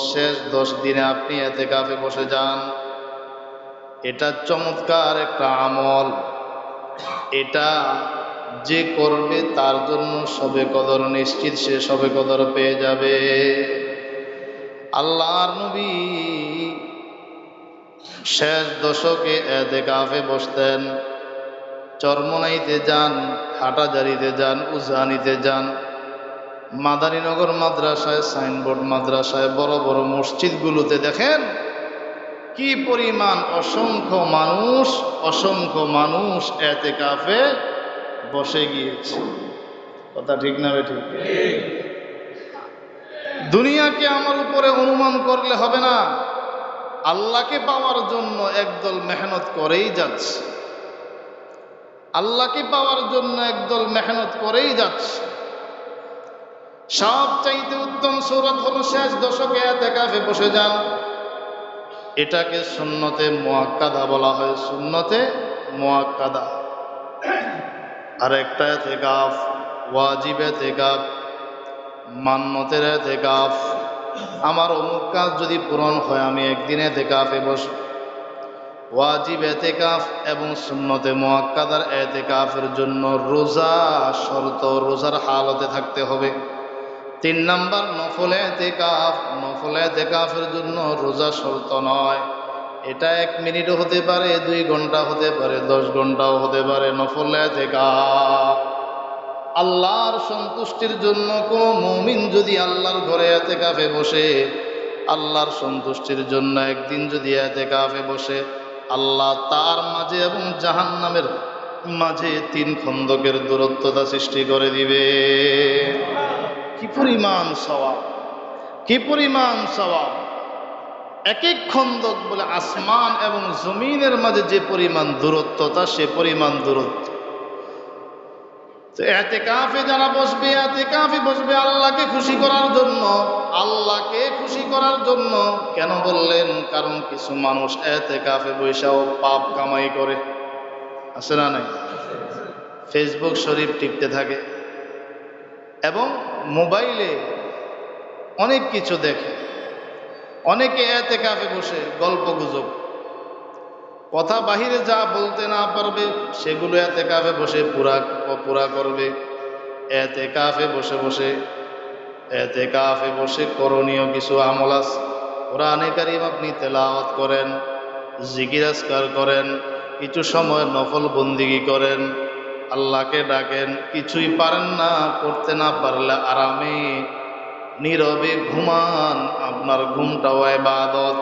শেষ দশ দিনে আপনি এতে কাফে বসে যান। এটা চমৎকার একটা আমল। এটা যে করবে তার জন্য সবে কদর নিশ্চিত সে সবে কদর পেয়ে যাবে। আল্লাহর নবী শেষ দশকে এতে কাফে বসতেন। চরমনাইতে যান, হাটাজারিতে যান, উজানিতে যান। মাদারীনগর মাদ্রাসায় সাইনবোর্ড মাদ্রাসায় বড় বড় মসজিদগুলোতে দেখেন কি পরিমাণ অসংখ্য মানুষ অসংখ্য মানুষ এতে কাফে বসে গিয়েছে। কথা ঠিক না ঠিক? দুনিয়াকে আমার উপরে অনুমান করলে হবে না। আল্লাহকে পাওয়ার জন্য একদল মেহনত করেই যাচ্ছে। আল্লাহকে পাওয়ার জন্য একদল মেহনত করেই যাচ্ছে। সব চাইতে উত্তম সৌরত হলো শেষ দশকে এতে কাফে বসে যান। এটাকে সুন্নতে মোয়াক্কাদা বলা হয়। সুন্নতে মোয়াক্কাদা। আর একটা এতে গাফ ওয়াজিব এতে গাফ মান্যতের এতে গাফ আমার অমুক কাজ যদি পূরণ হয়, আমি একদিনে এতে কাফে বস। ওয়াজিব এতে কাফ এবং সুন্নতে মোয়াক্কাদার এতে কাফের জন্য রোজা শর্ত, রোজার হালতে থাকতে হবে। তিন নাম্বার, নফলে এতেকাফ। নফলে এতেকাফের জন্য রোজা শর্ত নয়। এটা এক মিনিটও হতে পারে, দুই ঘণ্টা হতে পারে, দশ ঘন্টাও হতে পারে, নফলে এতেকাফ। আল্লাহর সন্তুষ্টির জন্য কোনো মমিন যদি আল্লাহর ঘরে এতে কাফে বসে, আল্লাহর সন্তুষ্টির জন্য একদিন যদি এতে কাফে বসে, আল্লাহ তার মাঝে এবং জাহান্নামের মাঝে তিন খন্দকের দূরত্বতা সৃষ্টি করে দিবে। কি পরিমাণ সওয়াব? কি পরিমাণ সওয়াব? এক এক খন্দক বলে আসমান এবং জমিনের মাঝে যে পরিমাণ দূরত্ব, তা সে পরিমাণ দূরত্ব। এতে কাফে যারা বসবে, এতে কাফে বসবে আল্লাহকে খুশি করার জন্য। আল্লাহকে খুশি করার জন্য কেন বললেন? কারণ কিছু মানুষ এতে কাফে বৈশাও পাপ কামাই করে। আছে না নাই? ফেসবুক শরীফ টিপতে থাকে। এবং মোবাইলে অনেক কিছু দেখে। অনেকে এতে কাফে বসে গল্প গুজব। কথা বাহিরে যা বলতে না পারবে, সেগুলো এতে কাফে বসে পুরা পুরা করবে। এতে কাফে বসে বসে, এতে কাফে বসে করণীয় কিছু আমল আছে। কোরআনে কারিম আপনি তেলাওয়াত করেন জিকিরাজকার করেন, কিছু সময় নফল বন্দিগি করেন আল্লাহকে ডাকেন, কিছুই পারেন না করতে না পারলে আরামে, নীরবে ঘুমান, আপনার ঘুমটাও এবাদত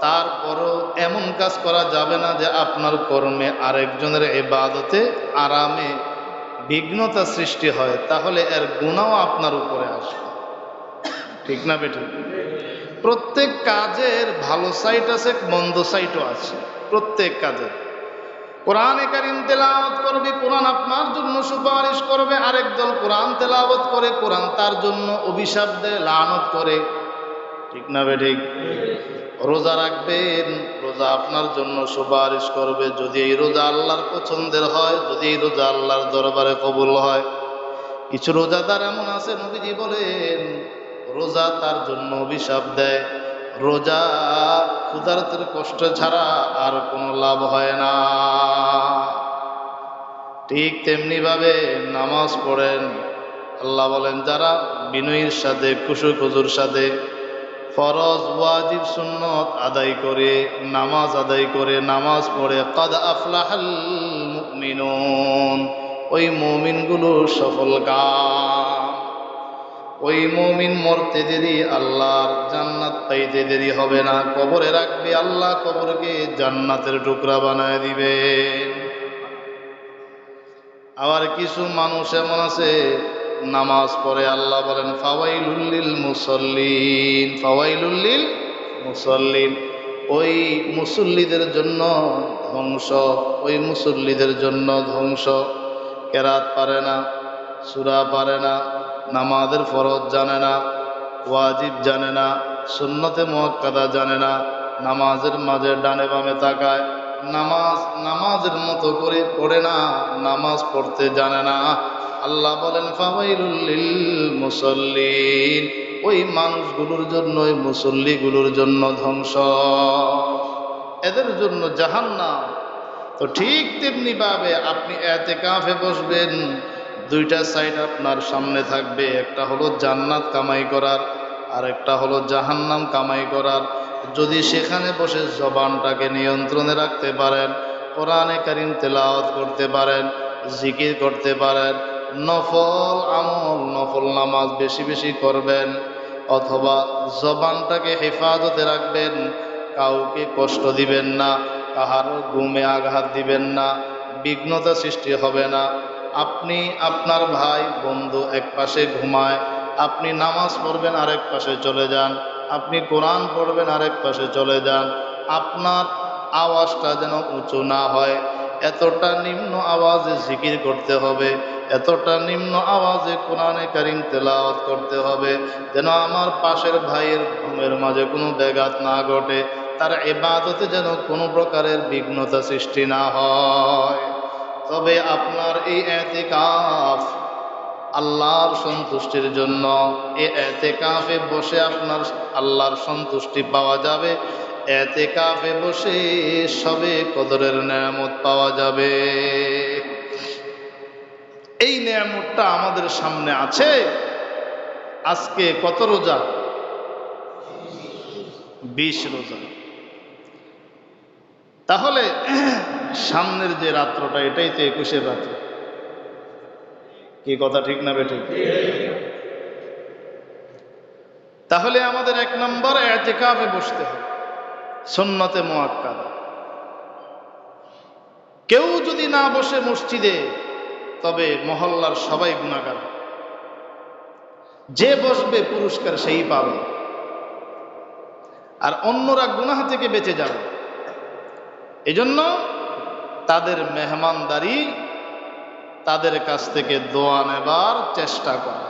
তারপরও এমন কাজ করা যাবে না যে আপনার কর্মে আরেকজনের এবাদতে আরামে বিঘ্নতা সৃষ্টি হয়, তাহলে এর গুণাও আপনার উপরে আসবে। ঠিক না বেঠিক প্রত্যেক কাজের ভালো সাইট আছে, মন্দ সাইটও আছে, প্রত্যেক কাজের। কোরআনে কারিম তেলাওয়াত করবে, কোরআন আপনার জন্য সুপারিশ করবে আরেক দল কোরআন তেলাওয়াত করে, কোরআন তার জন্য অভিশাপ দেয়, লানত করে। ঠিক না বে ঠিক? রোজা রাখবেন, রোজা আপনার জন্য সুপারিশ করবে। যদি এই রোজা আল্লাহর পছন্দের হয়, যদি এই রোজা আল্লাহর দরবারে কবুল হয়। কিছু রোজাদার এমন আছে, নবীজি বলেন, রোজা তার জন্য অভিশাপ দেয়। রোজা ক্ষুধার্তের কষ্ট ছাড়া আর কোনো লাভ হয় না। ঠিক তেমনি ভাবে নামাজ পড়েন। আল্লাহ বলেন, যারা বিনয়ীর সাথে খুশু খুজুর সাথে ফরজ, ওয়াজিব, সুন্নত আদায় করে, নামাজ আদায় করে, নামাজ পড়ে, কদ আফলাহাল মুমিনুন, ওই মুমিনগুলো সফল কাম। ওই মুমিন মরতে দেরি, আল্লাহর জান্নাত পাইতে দেরি হবে না। কবরে রাখবে, আল্লাহ কবরকে জান্নাতের টুকরা বানায় দিবে। আবার কিছু মানুষ এমন আছে, নামাজ পড়ে আল্লাহ বলেন ফাওয়াইলুল্লিল মুসল্লিন ফাওয়াইলুল্লিল মুসল্লিন। ওই মুসল্লিদের জন্য ধ্বংস, ওই মুসল্লিদের জন্য ধ্বংস। কেরাত পারে না, সুরা পারে না, নামাজের ফরজ জানে না, ওয়াজিব জানে না, সুন্নতে মোয়াক্কাদা জানে না, নামাজের মাঝে ডানে বামে তাকায়। নামাজ, নামাজের মতো করে পড়ে না, নামাজ পড়তে জানে না। আল্লাহ বলেন, ফাওয়াইলুল লিল মুসল্লিন ওই মানুষগুলোর জন্য, ওই মুসল্লিগুলোর জন্য ধ্বংস। এদের জন্য জাহান্নাম। তো ঠিক তেমনি পাবে আপনি এতে কাফে বসবেন, দুইটা সাইড আপনার সামনে থাকবে, একটা হলো জান্নাত কামাই করার আর একটা হলো জাহান্নাম কামাই করার। যদি সেখানে বসে জবানটাকে নিয়ন্ত্রণে রাখতে পারেন, কোরআনে কারিম তেলাওয়াত করতে পারেন, জিকির করতে পারেন, নফল আমল, নফল নামাজ বেশি বেশি করবেন, অথবা জবানটাকে হেফাজতে রাখবেন, কাউকে কষ্ট দিবেন না, কাহারও ঘুমে আঘাত দিবেন না, বিঘ্নতা সৃষ্টি হবে না। আপনি আপনার ভাই, বন্ধু এক পাশে ঘুমায়, আপনি নামাজ পড়বেন, আরেক পাশে চলে যান। আপনি কোরআন পড়বেন, আরেক পাশে চলে যান। আপনার আওয়াজটা যেন উঁচু না হয়। এতটা নিম্ন আওয়াজে জিকির করতে হবে। এতটা নিম্ন আওয়াজে কোরআনে কারিম তেলাওয়াত করতে হবে। যেন আমার পাশের ভাইয়ের ঘুমের মাঝে কোনো ব্যাঘাত না ঘটে। তার এবাদতে যেন কোনো প্রকারের বিঘ্নতা সৃষ্টি না হয়। তবে আপনার এই এতেকাফ আল্লাহর সন্তুষ্টির জন্য এ এতেকাফে বসে আপনার আল্লাহর সন্তুষ্টি পাওয়া যাবে। এতেকাফে বসে সবে কদরের নেয়ামত পাওয়া যাবে। এই নেয়ামতটা আমাদের সামনে আছে। আজকে কত রোজা? বিশ রোজা। তাহলে সামনের যে রাত্রটা, এটাই তো একুশের রাত্র। কি কথা ঠিক না বেঠিক তাহলে আমাদের এক নম্বর এতেকাফে বসতে হবে, সন্নতে মোয়াক্কা কেউ যদি না বসে মসজিদে, তবে মহল্লার সবাই গুণাগার যে বসবে পুরস্কার সেই পাবে। আর অন্যরা গুনাহ থেকে বেঁচে যাবে। এজন্য তাদের মেহমানদারি তাদের কাছ থেকে দোয়া নেবার চেষ্টা করা।